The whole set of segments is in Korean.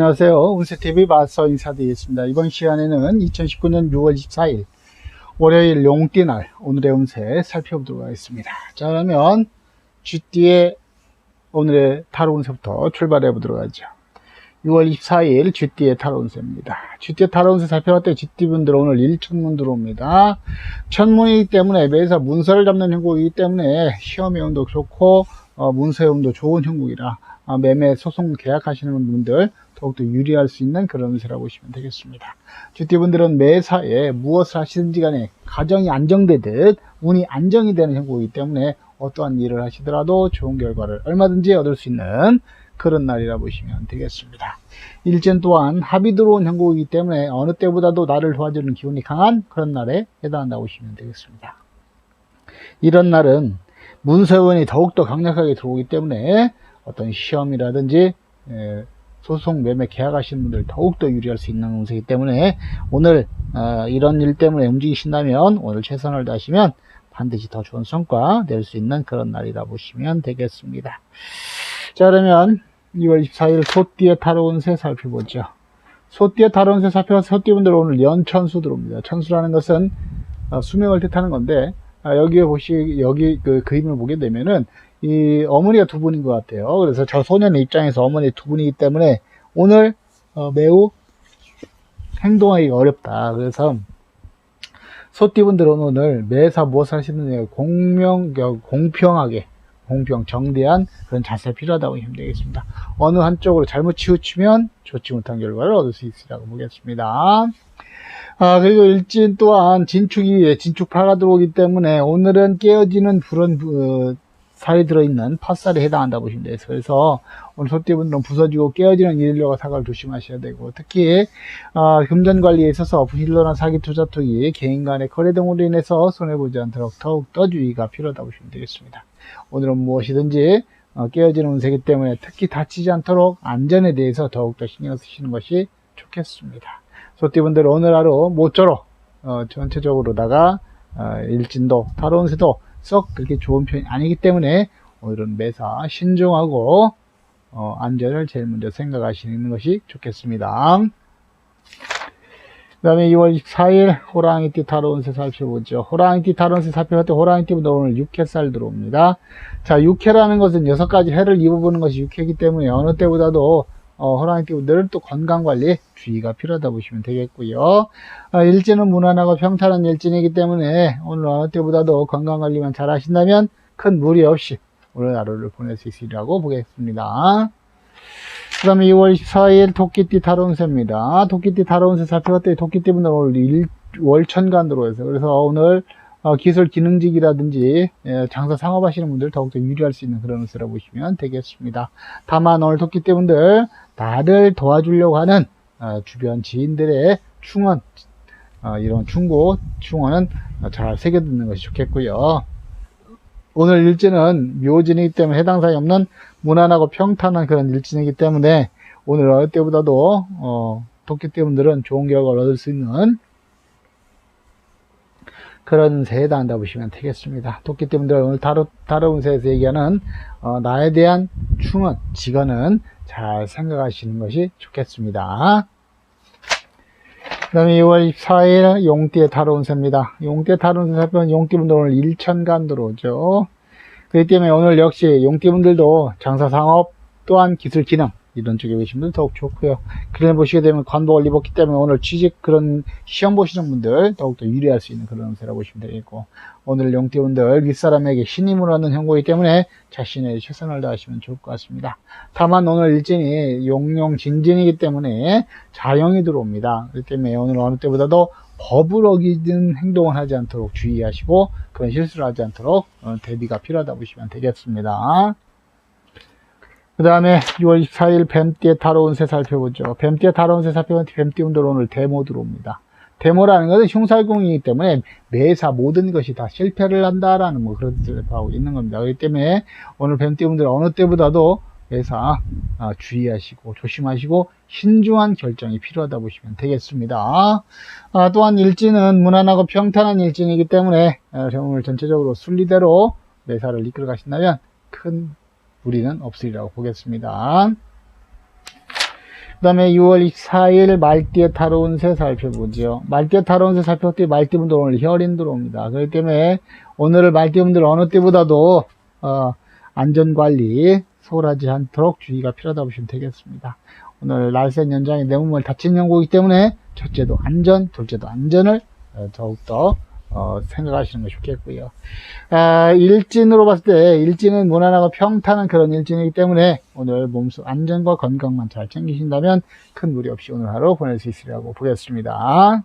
안녕하세요. 운세TV 마서 인사드리겠습니다. 이번 시간에는 2019년 6월 24일 월요일 용띠날 오늘의 운세 살펴보도록 하겠습니다. 자 그러면 쥐띠의 오늘의 타로 운세부터 출발해 보도록 하죠. 6월 24일 쥐띠의 타로 운세입니다. 쥐띠의 타로 운세 살펴봤더니 쥐띠분들 오늘 1천문 들어옵니다. 천문이기 때문에 매사 문서를 잡는 형국이기 때문에 시험의 운도 좋고 어, 문서의 운도 좋은 형국이라 아, 매매 소송 계약하시는 분들 더욱더 유리할 수 있는 그런 운세라고 보시면 되겠습니다. 주띠분들은 매사에 무엇을 하시든지 간에 가정이 안정되듯 운이 안정이 되는 형국이기 때문에 어떠한 일을 하시더라도 좋은 결과를 얼마든지 얻을 수 있는 그런 날이라 보시면 되겠습니다. 일전 또한 합이 들어온 형국이기 때문에 어느 때보다도 나를 도와주는 기운이 강한 그런 날에 해당한다고 보시면 되겠습니다. 이런 날은 문서원이 더욱더 강력하게 들어오기 때문에 어떤 시험이라든지 에, 소송 매매 계약하시는 분들 더욱더 유리할 수 있는 운세이기 때문에 오늘 어, 이런 일 때문에 움직이신다면 오늘 최선을 다하시면 반드시 더 좋은 성과 낼 수 있는 그런 날이라 보시면 되겠습니다. 자 그러면 2월 24일 소띠의 타로 운세 살펴보죠. 소띠의 타로 운세 살펴봐서 소띠분들 오늘 연천수 들어옵니다. 천수라는 것은 어, 수명을 뜻하는 건데 아, 여기에 보시 여기 그 그림을 보게 되면은 이 어머니가 두 분인 것 같아요. 그래서 저 소년의 입장에서 어머니 두 분이기 때문에 오늘 어, 매우 행동하기가 어렵다. 그래서 소띠분들은 오늘 매사 무엇을 하시느냐 공명 공평하게 공평 정대한 그런 자세가 필요하다고 보시면 되겠습니다. 어느 한쪽으로 잘못 치우치면 좋지 못한 결과를 얻을 수 있으라고 보겠습니다. 아, 그리고 일진 또한 진축이, 진축파가 들어오기 때문에 오늘은 깨어지는 불은, 어, 살이 들어있는 팥살에 해당한다 보시면 돼요. 그래서 오늘 소띠분들은 부서지고 깨어지는 일료가 사과를 조심하셔야 되고 특히 어, 금전 관리에 있어서 부실로나 사기 투자 투기 개인 간의 거래 등으로 인해서 손해보지 않도록 더욱더 주의가 필요하다 보시면 되겠습니다. 오늘은 무엇이든지 어, 깨어지는 운세기 때문에 특히 다치지 않도록 안전에 대해서 더욱더 신경 쓰시는 것이 좋겠습니다. 소띠분들 오늘 하루 모쪼록 어, 전체적으로다가 어, 일진도 타로운세도 썩 그렇게 좋은 편이 아니기 때문에 오늘은 매사 신중하고 어, 안전을 제일 먼저 생각하시는 것이 좋겠습니다. 그 다음에 2월 24일 호랑이띠 타로운세 살펴보죠. 호랑이띠 타로운세 살펴볼 때 호랑이띠분들 오늘 6회살 들어옵니다. 자, 6회라는 것은 6가지 해를 입어보는 것이 6회이기 때문에 어느 때보다도 어, 호랑이띠분들은 또 건강관리 주의가 필요하다 보시면 되겠고요. 어, 일진은 무난하고 평탄한 일진이기 때문에 오늘 어느 때보다도 건강관리만 잘 하신다면 큰 무리 없이 오늘 하루를 보낼 수 있으리라고 보겠습니다. 그 다음에 2월 24일 토끼띠 타로운세입니다. 토끼띠 타로운세 살펴봤더니 토끼띠분들 오늘 일, 월천간 들어오세요. 그래서 오늘 어, 기술 기능직이라든지 예, 장사 상업하시는 분들 더욱더 유리할 수 있는 그런 운세라고 보시면 되겠습니다. 다만 오늘 토끼띠분들 나를 도와주려고 하는 어, 주변 지인들의 충원 어, 이런 충고 충원은 잘 새겨듣는 것이 좋겠고요. 오늘 일진은 묘진이기 때문에 해당 사항이 없는 무난하고 평탄한 그런 일진이기 때문에 오늘 어느 때보다도 어, 토끼띠분들은 좋은 결과를 얻을 수 있는 그런 새에 해당한다 보시면 되겠습니다. 토끼띠분들 오늘 다루, 다루운 새에서 얘기하는 어, 나에 대한 충원, 직언은 잘 생각하시는 것이 좋겠습니다. 그 다음에 2월 24일 용띠에 다루운 새입니다. 용띠에 다루운 새 살펴보면 용띠분들 오늘 일천간 들어오죠. 그렇기 때문에 오늘 역시 용띠분들도 장사상업 또한 기술 기능 이런 쪽에 계신 분들 더욱 좋고요. 그래 보시게 되면 관복을 입었기 때문에 오늘 취직 그런 시험 보시는 분들 더욱더 유리할 수 있는 그런 운세라고 보시면 되겠고 오늘 용띠분들 윗사람에게 신임을 얻는 형국이기 때문에 자신의 최선을 다하시면 좋을 것 같습니다. 다만 오늘 일진이 용용 진진이기 때문에 자영이 들어옵니다. 그렇기 때문에 오늘 어느 때보다도 법을 어기는 행동을 하지 않도록 주의하시고 그런 실수를 하지 않도록 어, 대비가 필요하다 보시면 되겠습니다. 그 다음에 6월 24일 뱀띠의 타로운 새 살펴보죠. 뱀띠의 타로운 새 살펴보면 뱀띠분들 오늘 데모 들어옵니다. 데모라는 것은 흉살공이기 때문에 매사 모든 것이 다 실패를 한다라는 뭐 그런 뜻을 하고 있는 겁니다. 그렇기 때문에 오늘 뱀띠 분들 어느 때보다도 매사 아, 주의하시고 조심하시고 신중한 결정이 필요하다 보시면 되겠습니다. 아, 또한 일진은 무난하고 평탄한 일진이기 때문에 아, 오늘 전체적으로 순리대로 매사를 이끌어 가신다면 큰 무리는 없으리라고 보겠습니다. 그 다음에 6월 24일 말띠에 타러운 새 살펴보죠. 말띠에 타러운 새 살펴봤더니 말띠분들 오늘 혈인 들어옵니다. 그렇기 때문에 오늘을 말띠분들 어느 때보다도 어, 안전관리 소홀하지 않도록 주의가 필요하다고 보시면 되겠습니다. 오늘 날쌘 연장의 내 몸을 다친 연고이기 때문에 첫째도 안전, 둘째도 안전을 어, 더욱더 어, 생각하시는 것이 좋겠고요. 아, 일진으로 봤을 때 일진은 무난하고 평탄한 그런 일진이기 때문에 오늘 몸속 안전과 건강만 잘 챙기신다면 큰 무리 없이 오늘 하루 보낼 수 있으리라고 보겠습니다.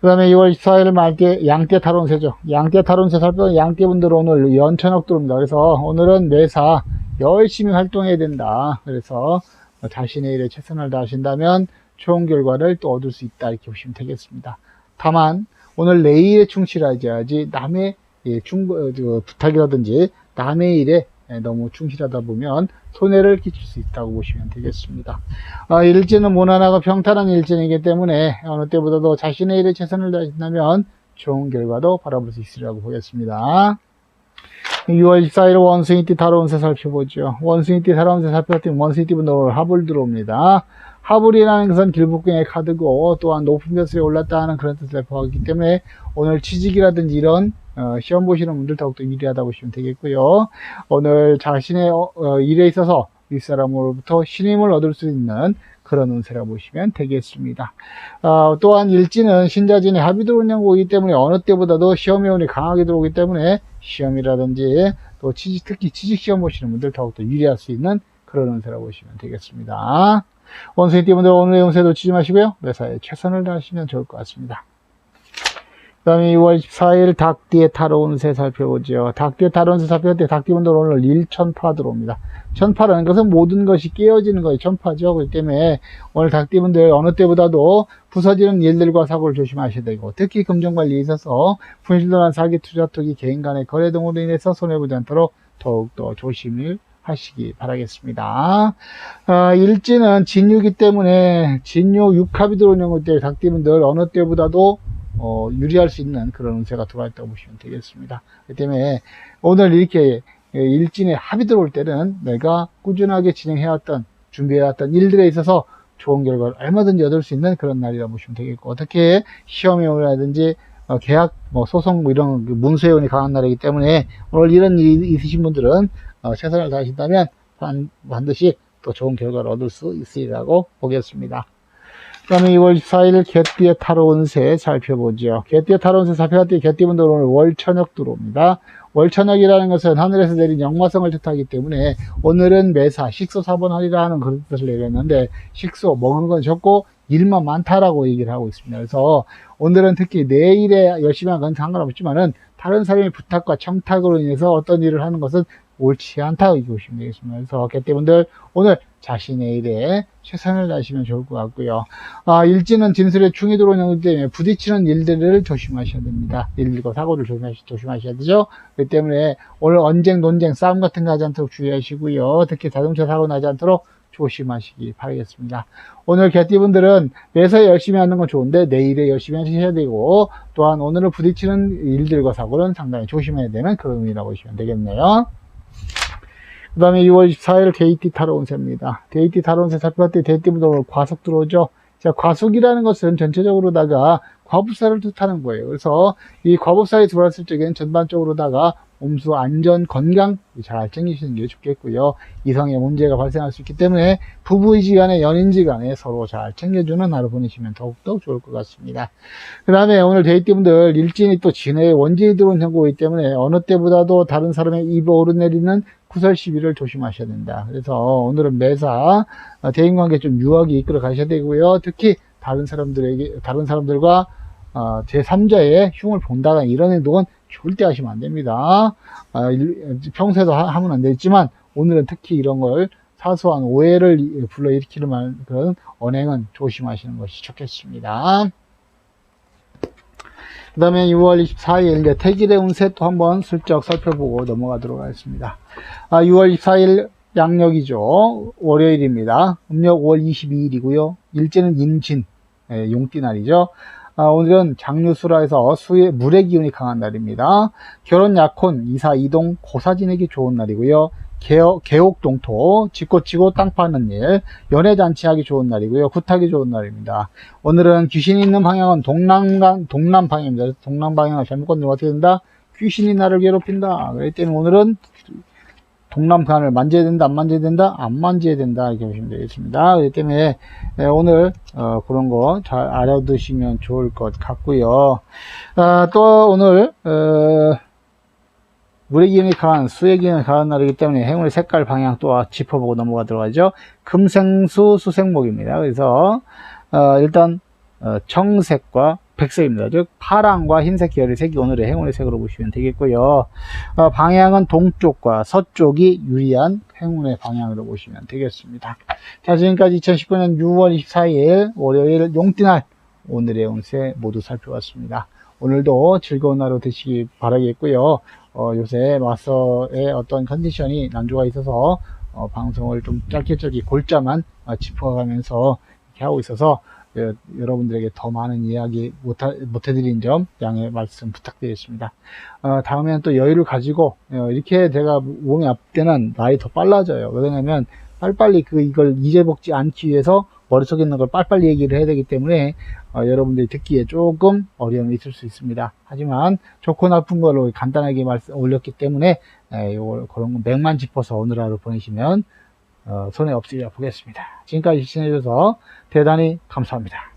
그 다음에 2월 14일 말께 양떼 탈원세죠. 양떼 탈원세 살펴보면 양떼분들 오늘 연천억 들어옵니다. 그래서 오늘은 매사 열심히 활동해야 된다. 그래서 자신의 일에 최선을 다하신다면 좋은 결과를 또 얻을 수 있다. 이렇게 보시면 되겠습니다. 다만 오늘 내 일에 충실하지 남의 예, 충, 어, 저, 부탁이라든지 남의 일에 예, 너무 충실하다 보면 손해를 끼칠 수 있다고 보시면 되겠습니다. 아, 일진은 무난하고 평탄한 일진이기 때문에 어느 때보다도 자신의 일에 최선을 다하신다면 좋은 결과도 바라볼 수 있으리라고 보겠습니다. 6월 14일 원숭이띠 다로운새 살펴보죠. 원숭이띠 다로운새 살펴봤더니 원숭이띠 분들 오늘 하불 들어옵니다. 하불이라는 것은 길복경의 카드고 또한 높은 벼슬에 올랐다 하는 그런 뜻을 포함하기 때문에 오늘 취직이라든지 이런 어, 시험 보시는 분들 더욱더 유리하다 보시면 되겠고요. 오늘 자신의 어, 어, 일에 있어서 윗사람으로부터 신임을 얻을 수 있는 그런 운세라 보시면 되겠습니다. 어, 또한 일지는 신자진의 합이 들어온 연고이기 때문에 어느 때보다도 시험에 운이 강하게 들어오기 때문에 시험이라든지 또 취직, 특히 취직 시험 보시는 분들 더욱더 유리할 수 있는 그런 운세라 보시면 되겠습니다. 원숭이 띠분들 오늘의 운세 놓치지 마시고요. 매사에 최선을 다하시면 좋을 것 같습니다. 그 다음에 2월 14일 닭띠에 타러운 새 살펴보죠. 닭띠에 타러운 새 살펴볼 때 닭띠분들 오늘 일천파 들어옵니다. 천파라는 것은 모든 것이 깨어지는 것이 천파죠. 그렇기 때문에 오늘 닭띠분들 어느 때보다도 부서지는 일들과 사고를 조심하셔야 되고 특히 금전관리에 있어서 분실도난 사기, 투자, 투기, 개인 간의 거래 등으로 인해서 손해보지 않도록 더욱더 조심을 하시기 바라겠습니다. 아, 일지는 진유기 때문에 진유 육합이 들어오는 것 때문에 닭띠분들 어느 때보다도 어, 유리할 수 있는 그런 운세가 들어와 있다고 보시면 되겠습니다. 그 때문에 오늘 이렇게 일진에 합이 들어올 때는 내가 꾸준하게 진행해왔던 준비해왔던 일들에 있어서 좋은 결과를 얼마든지 얻을 수 있는 그런 날이라고 보시면 되겠고 어떻게 시험에 오라든지 어, 계약, 뭐 소송 뭐 이런 그 문서회원이 강한 날이기 때문에 오늘 이런 일이 있으신 분들은 어, 최선을 다하신다면 반, 반드시 또 좋은 결과를 얻을 수 있으리라고 보겠습니다. 그 다음에 2월 14일 개띠의 타로 운세 살펴보죠. 개띠의 타로 운세 살펴봤더니 개띠분들 오늘 월천역 들어옵니다. 월천역이라는 것은 하늘에서 내린 역마성을 뜻하기 때문에 오늘은 매사 식소 사본하리라 하는 그런 뜻을 내렸는데 식소 먹은 건 적고 일만 많다라고 얘기를 하고 있습니다. 그래서 오늘은 특히 내일에 열심히 하는 건 상관없지만은 다른 사람의 부탁과 청탁으로 인해서 어떤 일을 하는 것은 옳지 않다고 보시면 되겠습니다. 그래서 개띠분들 오늘 자신의 일에 최선을 다하시면 좋을 것 같고요. 아, 일지는 진술에 충이 들어오는 거기 때문에 부딪히는 일들을 조심하셔야 됩니다. 일들과 사고를 조심하시, 조심하셔야 되죠. 그렇기 때문에 오늘 언쟁, 논쟁, 싸움 같은 거 하지 않도록 주의하시고요. 특히 자동차 사고 나지 않도록 조심하시기 바라겠습니다. 오늘 개띠분들은 매사에 열심히 하는 건 좋은데 내일에 열심히 하셔야 되고 또한 오늘은 부딪히는 일들과 사고는 상당히 조심해야 되는 그런 의미라고 보시면 되겠네요. 그 다음에 6월 24일 데이티 새입니다. 데이티 타러 온새 살펴봤더니 데이티분들 오늘 과속 들어오죠. 자, 과속이라는 것은 전체적으로다가 과부사를 뜻하는 거예요. 그래서 이 과부사에 들어왔을 적에는 전반적으로다가 몸수 안전, 건강 잘 챙기시는 게 좋겠고요. 이성의 문제가 발생할 수 있기 때문에 부부지간에 연인지간에 서로 잘 챙겨주는 하루 보내시면 더욱더 좋을 것 같습니다. 그 다음에 오늘 데이트분들 일진이 또 진해에 원진이 들어온 형국이기 때문에 어느 때보다도 다른 사람의 입에 오르내리는 구설 시비를 조심하셔야 된다. 그래서 오늘은 매사 대인관계 좀 유하게 이끌어 가셔야 되고요. 특히 다른 사람들에게 다른 사람들과 어, 제3자의 흉을 본다는 이런 행동은 절대 하시면 안 됩니다. 아, 일- 평소에도 하, 면안 되지만 오늘은 특히 이런 걸 사소한 오해를 불러일으키는 말- 그런 언행은 조심하시는 것이 좋겠습니다. 그 다음에 6월 24일 이제 태길의 운세 또 한번 슬쩍 살펴보고 넘어가도록 하겠습니다. 아, 6월 24일 양력이죠. 월요일입니다. 음력 5월 22일이고요. 일제는 임진, 예, 용띠 날이죠. 아, 오늘은 장유수라 해서 수의 물의 기운이 강한 날입니다. 결혼 약혼, 이사 이동, 고사 지내기 좋은 날이고요. 개옥, 개옥 동토, 짓고 치고 땅 파는 일, 연애 잔치하기 좋은 날이고요. 굿하기 좋은 날입니다. 오늘은 귀신이 있는 방향은 동남, 동남 방향입니다. 그래서 동남 방향을 잘못 건드리면 어떻게 된다? 귀신이 나를 괴롭힌다. 그렇기 때문에 오늘은 동남간을 만져야 된다, 안 만져야 된다, 안 만져야 된다, 이렇게 보시면 되겠습니다. 그렇기 때문에 예, 오늘 어, 그런 거 잘 알아두시면 좋을 것 같고요. 아, 또 오늘 어, 물의 기운이 강한, 수의 기운이 강한 날이기 때문에 행운의 색깔 방향 또 짚어보고 넘어가도록 하죠. 금생수 수생목입니다. 그래서 어, 일단 어, 청색과 백색입니다. 즉 파랑과 흰색 계열의 색이 오늘의 행운의 색으로 보시면 되겠고요. 어, 방향은 동쪽과 서쪽이 유리한 행운의 방향으로 보시면 되겠습니다. 자 지금까지 2019년 6월 24일 월요일 용띠날 오늘의 운세 모두 살펴봤습니다. 오늘도 즐거운 하루 되시기 바라겠고요. 어, 요새 마서의 어떤 컨디션이 난조가 있어서 어, 방송을 좀 짧게 짧게 골자만 어, 짚어가면서 이렇게 하고 있어서 예, 여러분들에게 더 많은 이야기 못 하, 못 해드린 점 양해 말씀 부탁드리겠습니다. 어, 다음에는 또 여유를 가지고 어, 이렇게 제가 몸이 아플 때는 말이 더 빨라져요. 왜냐하면 빨리빨리 그 이걸 잊어먹지 않기 위해서 머릿속에 있는 걸 빨리빨리 얘기를 해야 되기 때문에 어, 여러분들이 듣기에 조금 어려움이 있을 수 있습니다. 하지만 좋고 나쁜 걸로 간단하게 말씀 올렸기 때문에 에, 요걸 그런 거 맥만 짚어서 오늘 하루 보내시면 어, 손해 없으리라 보겠습니다. 지금까지 시청해주셔서 대단히 감사합니다.